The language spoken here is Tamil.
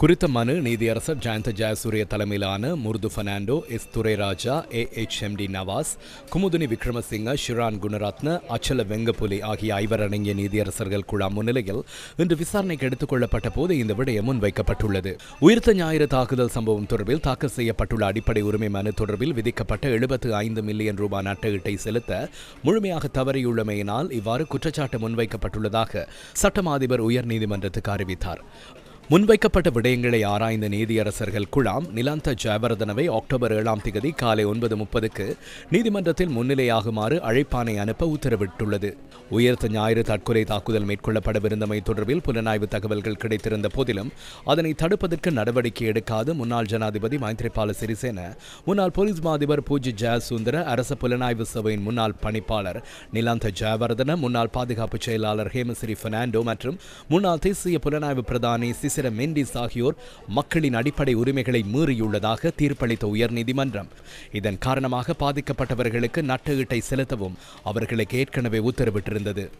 குறித்த மனு நீதியரசர் ஜயந்த ஜெயசூரிய தலைமையிலான Murdu Fernando S Thurairaja A H M D Nawaz Kumuduni Wickramasinghe Shiran Gunaratne Achala Wengappuli ஆகிய ஐவர் அடங்கிய நீதியரசர்கள் குழா முன்னிலையில் இன்று விசாரணைக்கு எடுத்துக் கொள்ளப்பட்ட போது இந்த விடயம் முன்வைக்கப்பட்டுள்ளது. உயிர்த்த ஞாயிறு தாக்குதல் சம்பவம் தொடர்பில் தாக்கல் செய்யப்பட்டுள்ள அடிப்படை உரிமை மனு தொடர்பில் விதிக்கப்பட்ட எழுபத்து ஐந்து மில்லியன் ரூபாய் நட்டஈட்டை செலுத்த முழுமையாக தவறியுள்ளமையினால் இவ்வாறு குற்றச்சாட்டு முன்வைக்கப்பட்டுள்ளதாக சட்டமா அதிபர் உயர்நீதிமன்றத்துக்கு அறிவித்தார். முன்வைக்கப்பட்ட விடயங்களை ஆராய்ந்த நீதியரசர்கள் குழாம் நிலாந்த ஜெயவர்தனவை அக்டோபர் ஏழாம் தேதி காலை ஒன்பது முப்பதுக்கு நீதிமன்றத்தில் முன்னிலையாகுமாறு அழைப்பானை அனுப்ப உத்தரவிட்டுள்ளது. உயர்த்த ஞாயிறு தற்கொலை தாக்குதல் மேற்கொள்ளப்படவிருந்தமை தொடர்பில் புலனாய்வு தகவல்கள் கிடைத்திருந்த போதிலும் அதனை தடுப்பதற்கு நடவடிக்கை எடுக்காது முன்னாள் ஜனாதிபதி மைத்ரிபால சிறிசேன முன்னாள் போலீஸ் மாதிபர் பூஜி ஜெயசுந்தர அரச புலனாய்வு சபையின் முன்னாள் பணிப்பாளர் நிலாந்த ஜெயவர்தன முன்னாள் பாதுகாப்பு செயலாளர் ஹேமசிறி பெர்னாண்டோ மற்றும் முன்னாள் தேசிய புலனாய்வு பிரதானி சிசிர மெண்டிஸ் ஆகியோர் மக்களின் அடிப்படை உரிமைகளை மீறியுள்ளதாக தீர்ப்பளித்த உயர்நீதிமன்றம். இதன் காரணமாக பாதிக்கப்பட்டவர்களுக்கு நட்டஈட்டை செலுத்தவும் அவர்களுக்கு ஏற்கனவே உத்தரவிட்டிருந்தது.